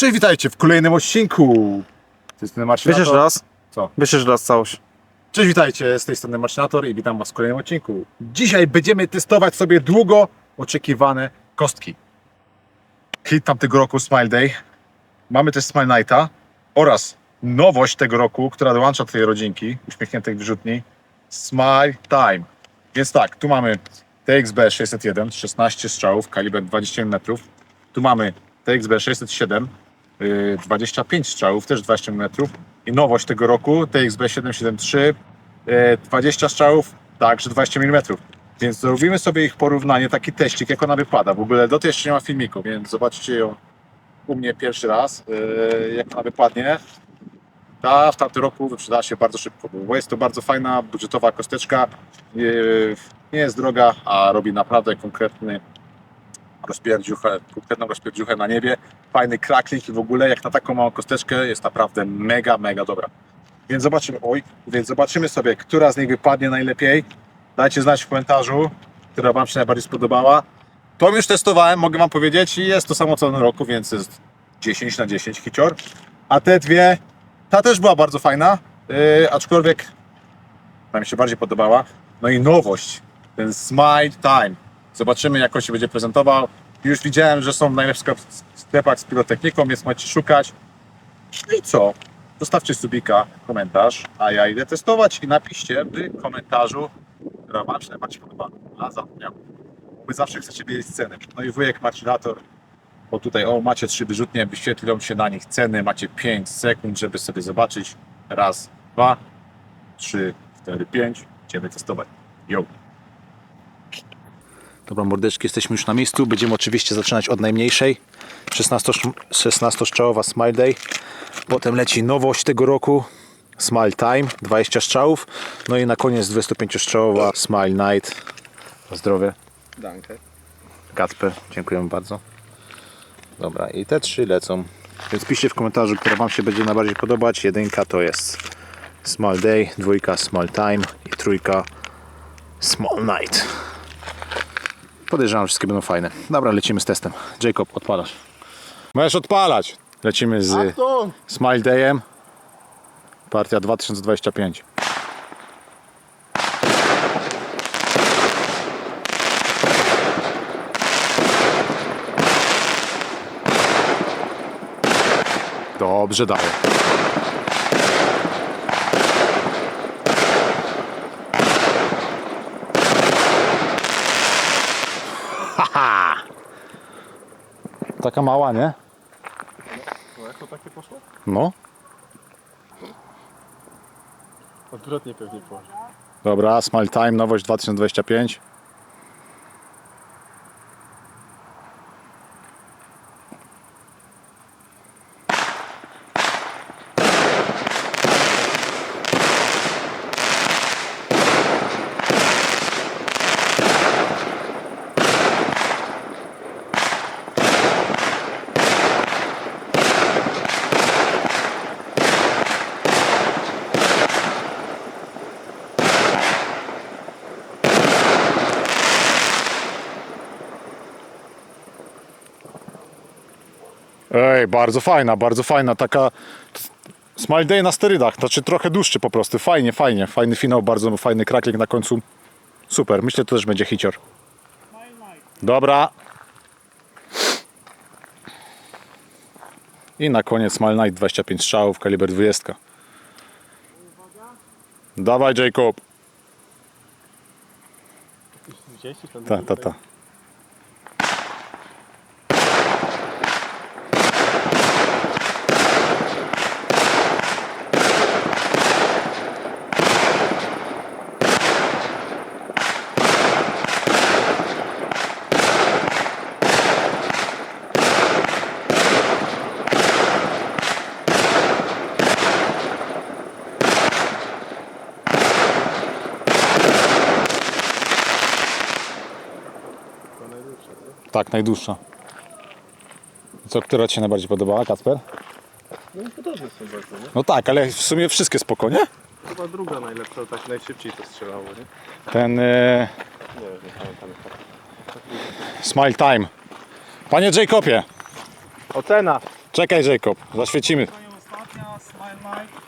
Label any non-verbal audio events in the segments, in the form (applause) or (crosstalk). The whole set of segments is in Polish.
Cześć, witajcie w kolejnym odcinku. Z tej strony Marcinator. Raz? Co? Wyślesz raz całość. Cześć, witajcie, z tej strony Marcinator i witam Was w kolejnym odcinku. Dzisiaj będziemy testować sobie długo oczekiwane kostki. Hit tamtego roku Smile Day. Mamy też Smile Nighta oraz nowość tego roku, która dołącza do tej rodzinki uśmiechniętych wyrzutni. Smile Time. Więc tak, tu mamy TXB 601, 16 strzałów, kaliber 20 mm. Tu mamy TXB 607, yy, 25 strzałów, też 20 mm. I nowość tego roku TXB 773, yy, 20 strzałów, także 20 mm. Więc zrobimy sobie ich porównanie, taki teścik, jak ona wypada. W ogóle do tej jeszcze nie ma filmiku, więc zobaczycie ją u mnie pierwszy raz, yy, jak ona wypadnie. Ta w tamtym roku wyprzedała się bardzo szybko, bo jest to bardzo fajna, budżetowa kosteczka. Yy, Nie jest droga, a robi naprawdę konkretny rozpierdziuchę, konkretną rozpierdziuchę na niebie. Fajny kraklik i w ogóle jak na taką małą kosteczkę jest naprawdę mega, mega dobra. Więc zobaczymy, oj, więc zobaczymy sobie, która z nich wypadnie najlepiej. Dajcie znać w komentarzu, która Wam się najbardziej spodobała. To już testowałem, mogę Wam powiedzieć i jest to samo co w roku, więc jest 10 na 10 hicior. A te dwie, ta też była bardzo fajna, yy, aczkolwiek ta mi się bardziej podobała. No i nowość, ten Smile Time. Zobaczymy, jak on się będzie prezentował. Już widziałem, że są w najlepszych sklep- sklepach z pirotechniką, więc macie szukać. No i co? Zostawcie subika, komentarz, a ja idę testować i napiszcie w komentarzu, która się najbardziej podoba. A zapomniałem. Wy zawsze chcecie wiedzieć ceny. No i wujek Marcinator, bo tutaj o, macie trzy wyrzutnie, wyświetlą się na nich ceny, macie 5 sekund, żeby sobie zobaczyć. Raz, dwa, trzy, cztery, pięć. Idziemy testować. Yo! Dobra, mordeczki, jesteśmy już na miejscu. Będziemy oczywiście zaczynać od najmniejszej. 16, 16 strzałowa Smile Day. Potem leci nowość tego roku. Smile Time, 20 strzałów. No i na koniec 25 strzałowa Smile Night. Na zdrowie. Danke. Kacper, dziękujemy bardzo. Dobra, i te trzy lecą. Więc piszcie w komentarzu, która Wam się będzie najbardziej podobać. Jedynka to jest Small Day, dwójka Small Time i trójka Small Night. Podejrzewam, wszystkie będą fajne. Dobra, lecimy z testem. Jacob, odpalasz. Możesz odpalać. Lecimy z! Smile Dayem. Partia 2025. Dobrze daje. Taka mała, nie? No jak to takie poszło? No. Odwrotnie pewnie poszło. Dobra, Smile Time, nowość 2025. Ej, bardzo fajna, bardzo fajna, taka Smile Day na sterydach, znaczy trochę dłuższy po prostu, fajnie, fajnie, fajny finał, bardzo fajny kraklik na końcu, super, myślę, to też będzie hicior. Dobra. I na koniec Smile Night 25 strzałów, kaliber 20. Dawaj Jacob. Widzieliście ten Ta, Tak, najdłuższa. Co, która Ci się najbardziej podobała, Kacper? No i podobnie są bardzo, nie? No tak, ale w sumie wszystkie spoko, nie? Chyba druga najlepsza, tak najszybciej to strzelało, nie? Ten e, Nie wiem, nie pamiętam jak. Smile Time. Panie Jacobie, Ocena! Czekaj Jacob, zaświecimy. To nie ostatnia, Smile Night.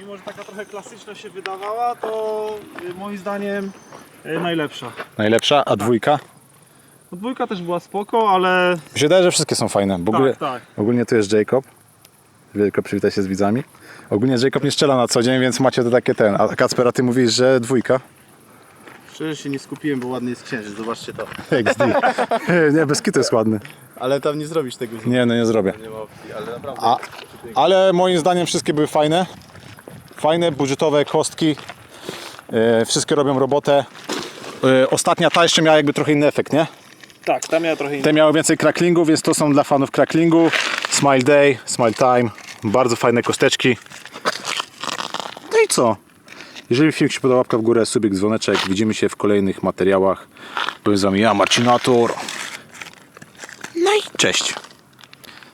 Mimo, że taka trochę klasyczna się wydawała, to y, moim zdaniem y, najlepsza. Najlepsza, a dwójka? Dwójka też była spoko, ale Mi się wydaje, że wszystkie są fajne. W ogóle, tak, tak. ogólnie tu jest Jacob. Wielko przywitaj się z widzami. Ogólnie Jacob nie strzela na co dzień, więc macie to takie ten. A Kacper, a ty mówisz, że dwójka? Szczerze się nie skupiłem, bo ładny jest księżyc, zobaczcie to. (laughs) XD. (laughs) nie, bez kitu jest ładny. Ale tam nie zrobisz tego. Nie, no nie zrobię. Nie ma opcji, ale naprawdę. A, ale moim zdaniem wszystkie były fajne. Fajne, budżetowe kostki. E, wszystkie robią robotę. E, ostatnia ta jeszcze miała jakby trochę inny efekt, nie? Tak, tam miała trochę inny. Te miały więcej cracklingu, więc to są dla fanów cracklingu. Smile Day, Smile Time. Bardzo fajne kosteczki. No i co? Jeżeli film Ci podobał, łapka w górę, subik, dzwoneczek. Widzimy się w kolejnych materiałach. Byłem z Wami ja, Marcinator. No i cześć.